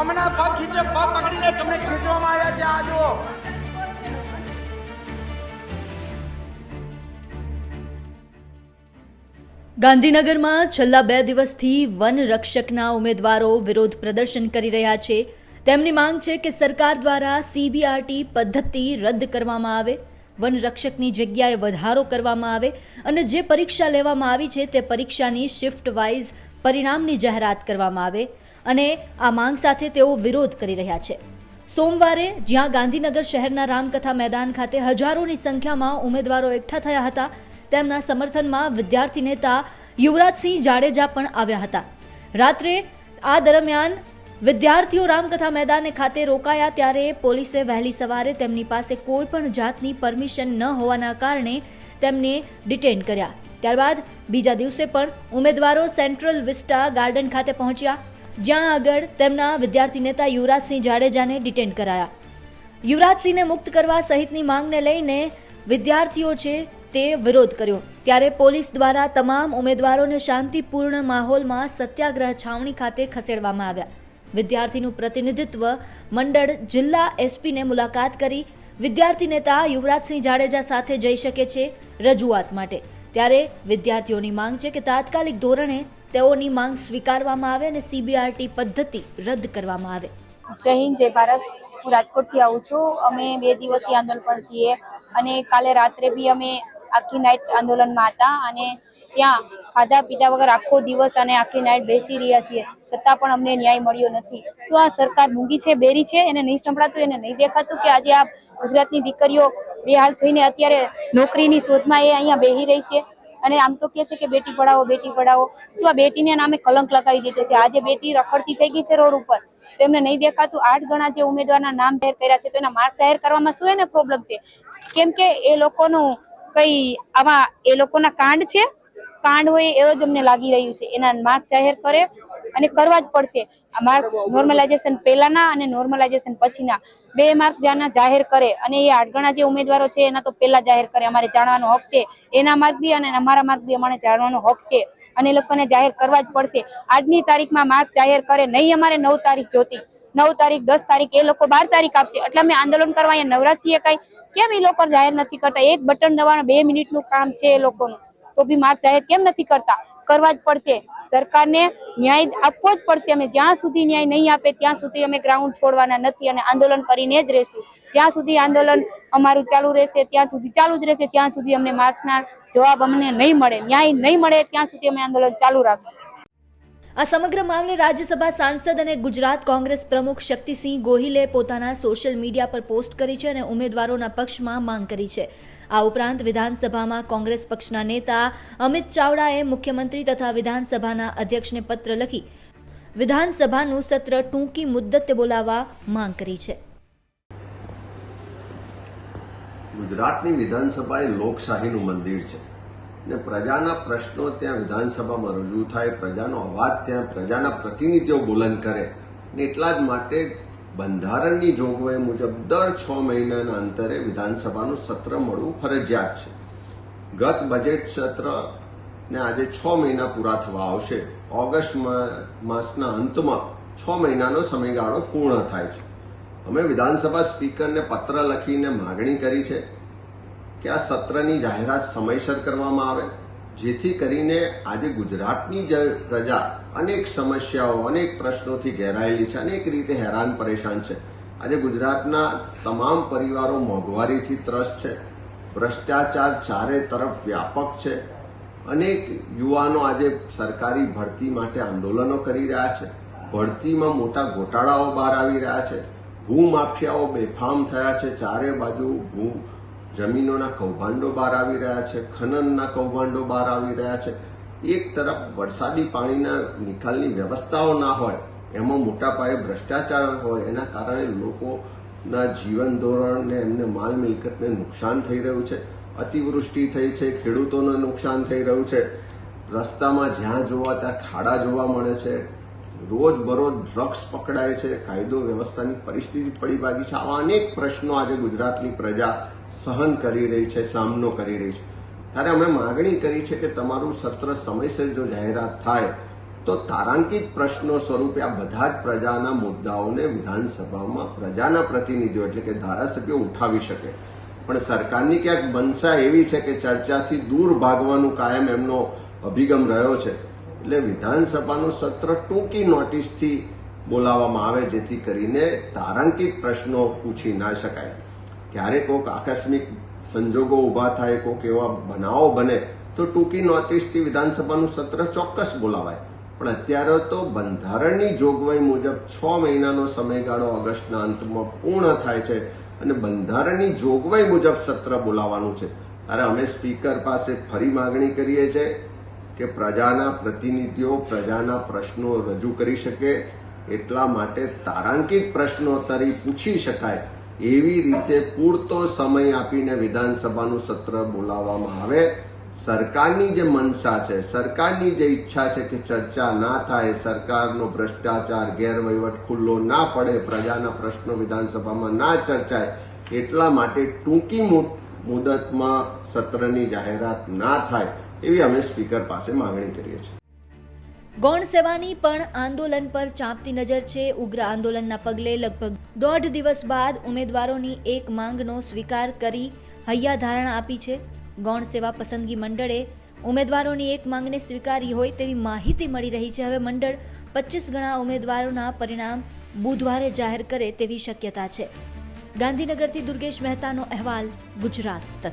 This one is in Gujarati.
હમણાં પગ ખીચે, પગ પકડીને તમને ખેંચવામાં આવ્યા છે, આ ગાંધીનગરમાં છેલ્લા બે દિવસથી વન રક્ષકના ઉમેદવારો વિરોધ પ્રદર્શન કરી રહ્યા છે. તેમની માંગ છે કે સરકાર દ્વારા સીબીઆરટી પદ્ધતિ રદ કરવામાં આવે, વન રક્ષકની જગ્યાએ વધારો કરવામાં આવે અને જે પરીક્ષા લેવામાં આવી છે તે પરીક્ષાની શિફ્ટ વાઇઝ પરિણામની જાહેરાત કરવામાં આવે. અને આ માંગ સાથે તેઓ વિરોધ કરી રહ્યા છે. સોમવારે જ્યાં ગાંધીનગર શહેરના રામકથા મેદાન ખાતે હજારોની સંખ્યામાં ઉમેદવારો એકઠા થયા હતા, તેમના સમર્થનમાં વિદ્યાર્થી નેતા યુવરાજસિંહ જાડેજા પણ આવ્યા હતા. રાત્રે આ દરમિયાન વિદ્યાર્થીઓ રામકથા મેદાને ખાતે રોકાયા ત્યારે પોલીસે વહેલી સવારે તેમની પાસે કોઈ પણ જાતની પરમિશન ન હોવાના કારણે તેમને ડિટેન કર્યા. ત્યારબાદ બીજા દિવસે પણ ઉમેદવારો સેન્ટ્રલ વિસ્ટા ગાર્ડન ખાતે પહોંચ્યા. જ્યાં આગળ તેમના વિદ્યાર્થી નેતા યુવરાજસિંહ જાડેજાને ડિટેન કરાયા. યુવરાજસિંહને મુક્ત કરવા સહિતની માંગને લઈને વિદ્યાર્થીઓ છે તે વિરોધ કર્યો. ત્યારે પોલીસ દ્વારા તમામ ઉમેદવારોને શાંતિપૂર્ણ માહોલમાં સત્યાગ્રહ છાવણી ખાતે ખસેડવામાં આવ્યા. વિદ્યાર્થીનું પ્રતિનિધિત્વ મંડળ જિલ્લા એસપીને મુલાકાત કરી વિદ્યાર્થી નેતા યુવરાજસિંહ જાડેજા સાથે જઈ શકે છે રજૂઆત માટે. ત્યારે વિદ્યાર્થીઓની માંગ છે કે તાત્કાલિક ધોરણે તેઓની માંગ સ્વીકારવામાં આવે અને સીબીઆરટી પદ્ધતિ રદ કરવામાં આવે. જય હિન્દ, જય ભારત. હું રાજકોટથી આવું છું. અમે બે દિવસથી આંદોલન પર છીએ અને કાલે રાત્રે બી અમે આખી નાઇટ આંદોલનમાં હતા અને ત્યાં ખાધા પીધા વગર આખો દિવસ અને આખી નાઇટ બેસી રહ્યા છીએ. છતાં પણ અમને ન્યાય મળ્યો નથી. શું આ સરકાર મૂંગી છે, બેરી છે? એને નહીં સંભળાતું, એને નહીં દેખાતું કે આજે આ ગુજરાતની દીકરીઓ બેહાલ થઈને અત્યારે નોકરીની શોધમાં એ અહીંયા બેહી રહી છે? અને આમ તો કહે છે કે બેટી પઢાવો બેટી પઢાવો. શું આ બેટીને નામે કલંક લગાવી દીધો છે? આજે બેટી રખડતી થઈ ગઈ છે રોડ ઉપર. તો એમને નહીં દેખાતું? આઠ ગણા જે ઉમેદવારના નામ જાહેર કર્યા છે તો એના માર્ક જાહેર કરવામાં શું એને પ્રોબ્લેમ છે? કેમ કે એ લોકોનું કઈ આવા એ લોકોના કાંડ છે? કાંડ હોય એવું જ અમને લાગી રહ્યું છે. એના માર્ક જાહેર કરે અને કરવા જ પડશે. આ નોર્મલાઇઝેશન પહેલાના અને નોર્મલાઇઝેશન પછીના. બે માર્ક જ્યાંના જાહેર કરે અને એ આઠગણા જે ઉમેદવારો છે, એના તો પહેલા જાહેર કરે. અમારે જાણવાનો હક છે. એના માર્ક બી અને અમારા માર્ક બી અમારે જાણવાનો હક છે. અને એ લોકોને જાહેર કરવા જ પડશે. આજની તારીખમાં માર્ક જાહેર કરે નહીં, અમારે નવ તારીખ જોતી. નવ તારીખ, દસ તારીખ, એ લોકો બાર તારીખ આપશે. એટલે અમે આંદોલન કરવા અહીંયા નવરા કાંઈ કેમ એ લોકો જાહેર નથી કરતા? એક બટન દબાવવાનું, બે મિનિટનું કામ છે એ લોકોનું. તો બી માર્ક જાહેર કેમ નથી કરતા? કરવા જ પડશે. સરકારને ન્યાય આપવો જ પડશે. અમે જ્યાં સુધી ન્યાય નહીં આપે, ત્યાં સુધી અમે ગ્રાઉન્ડ છોડવાના નથી અને આંદોલન કરીને જ રહેશું. જ્યાં સુધી આંદોલન અમારું ચાલુ રહેશે, ત્યાં સુધી ચાલુ જ રહેશે. ત્યાં સુધી અમને માર્કના જવાબ અમને નહીં મળે, ન્યાય નહીં મળે, ત્યાં સુધી અમે આંદોલન ચાલુ રાખશું. આ સમગ્ર મામલે રાજ્યસભા સાંસદ અને ગુજરાત કોંગ્રેસ પ્રમુખ શક્તિસિંહ ગોહિલે પોતાના સોશિયલ મીડિયા પર પોસ્ટ કરી છે અને ઉમેદવારોના પક્ષમાં માંગ કરી છે. આ ઉપરાંત વિધાનસભામાં કોંગ્રેસ પક્ષના નેતા અમિત ચાવડાએ મુખ્યમંત્રી તથા વિધાનસભાના અધ્યક્ષને પત્ર લખી વિધાનસભાનું સત્ર ટૂંકી મુદ્દતે બોલાવવા માંગ કરી છે. ગુજરાતની વિધાનસભા એ લોકશાહીનું મંદિર છે. ને પ્રજાના પ્રશ્નો ત્યાં વિધાનસભામાં રજૂ થાય, પ્રજાનો અવાજ ત્યાં, પ્રજાના પ્રતિનિધિઓ બુલંદ કરે. ને એટલા જ માટે બંધારણની જોગવાઈ મુજબ દર છ મહિનાના અંતરે વિધાનસભાનું સત્ર મળવું ફરજિયાત છે. ગત બજેટ સત્ર ને આજે છ મહિના પૂરા થવા આવશે. ઓગસ્ટ માસના અંતમાં છ મહિનાનો સમયગાળો પૂર્ણ થાય છે. અમે વિધાનસભા સ્પીકરને પત્ર લખીને માગણી કરી છે. કે આ સત્રની જાહેરાત સમયસર કરવામાં આવે, જેથી કરીને આજે ગુજરાતની જ પ્રજા અનેક સમસ્યાઓ, અનેક પ્રશ્નોથી ઘેરાયેલી છે, અનેક રીતે હેરાન પરેશાન છે. આજે ગુજરાતના તમામ પરિવારો મોંઘવારીથી ત્રસ્ત છે. ભ્રષ્ટાચાર ચારે તરફ વ્યાપક છે. અનેક યુવાનો આજે સરકારી ભરતી માટે આંદોલનો કરી રહ્યા છે. ભરતીમાં મોટા ગોટાળાઓ બહાર આવી રહ્યા છે. ભૂમાફિયાઓ બેફામ થયા છે. ચારે બાજુ ભૂ જમીનોના કૌભાંડો બહાર આવી રહ્યા છે, ખનનના કૌભાંડો બહાર આવી રહ્યા છે. એક તરફ વરસાદી પાણીના નિકાલની વ્યવસ્થાઓ ના હોય, એમાં મોટા પાયે ભ્રષ્ટાચાર હોય, એના કારણે લોકોના જીવન ધોરણને એમને માલ મિલકતને નુકસાન થઈ રહ્યું છે, અતિવૃષ્ટિ થઈ છે, ખેડૂતોને નુકસાન થઈ રહ્યું છે. રસ્તામાં જ્યાં જોવા, ત્યાં ખાડા જોવા મળે છે. રોજ બરોજ ડ્રગ્સ પકડાય છે. કાયદો વ્યવસ્થાની પરિસ્થિતિ પડી ભાગી છે. આવા અનેક પ્રશ્નો આજે ગુજરાતની પ્રજા સહન કરી રહી છે, સામનો કરી રહી છે. ત્યારે અમે માગણી કરી છે કે તમારું સત્ર સમયસર જો જાહેરાત થાય, તો તારાંકિત પ્રશ્નો સ્વરૂપે આ બધા જ પ્રજાના મુદ્દાઓને વિધાનસભામાં પ્રજાના પ્રતિનિધિઓ એટલે કે ધારાસભ્યો ઉઠાવી શકે. પણ સરકારની ક્યાંક મનસા એવી છે કે ચર્ચાથી દૂર ભાગવાનું કાયમ એમનો અભિગમ રહ્યો છે. એટલે વિધાનસભાનું સત્ર ટૂંકી નોટિસથી બોલાવવામાં આવે, જેથી કરીને તારાંકિત પ્રશ્નો પૂછી ના શકાય. ક્યારેક કોઈક આકસ્મિક સંજોગો ઊભા થાય કોઈક એવા બનાવો બને, તો ટૂંકી નોટિસથી વિધાનસભાનું સત્ર ચોક્કસ બોલાવાય. પણ અત્યારે તો બંધારણની જોગવાઈ મુજબ છ મહિનાનો સમયગાળો ઓગસ્ટના અંતમાં પૂર્ણ થાય છે અને બંધારણની જોગવાઈ મુજબ સત્ર બોલાવવાનું છે. ત્યારે અમે સ્પીકર પાસે ફરી માગણી કરીએ છીએ કે પ્રજાના પ્રતિનિધિઓ પ્રજાના પ્રશ્નો રજૂ કરી શકે, એટલા માટે તારાંકિત પ્રશ્નોત્તરી પૂછી શકાય. એવી રીતે પૂરતો સમય આપીને વિધાનસભાનું સત્ર બોલાવવામાં આવે. સરકારની જે મનસા છે, સરકારની જે ઈચ્છા છે કે ચર્ચા ના થાય, સરકારનો ભ્રષ્ટાચાર, ગેરવહીવટ ખુલ્લો ના પડે, પ્રજાના પ્રશ્નો વિધાનસભામાં ના ચર્ચાય, એટલા માટે ટૂંકી મુદતમાં સત્રની જાહેરાત ના થાય, એવી અમે સ્પીકર પાસે માંગણી કરીએ છીએ. ગૌણ સેવાની પણ આંદોલન પર ચાંપતી નજર છે. ઉગ્ર આંદોલનના પગલે લગભગ દોઢ દિવસ બાદ ઉમેદવારોની એક માંગનો સ્વીકાર કરી હૈયાધારણા આપી છે. ગૌણ સેવા પસંદગી મંડળે ઉમેદવારોની એક માંગને સ્વીકારી હોય તેવી માહિતી મળી રહી છે. હવે મંડળ પચીસ ગણા ઉમેદવારોના પરિણામ બુધવારે જાહેર કરે તેવી શક્યતા છે. ગાંધીનગરથી દુર્ગેશ મહેતાનો અહેવાલ, ગુજરાત તક.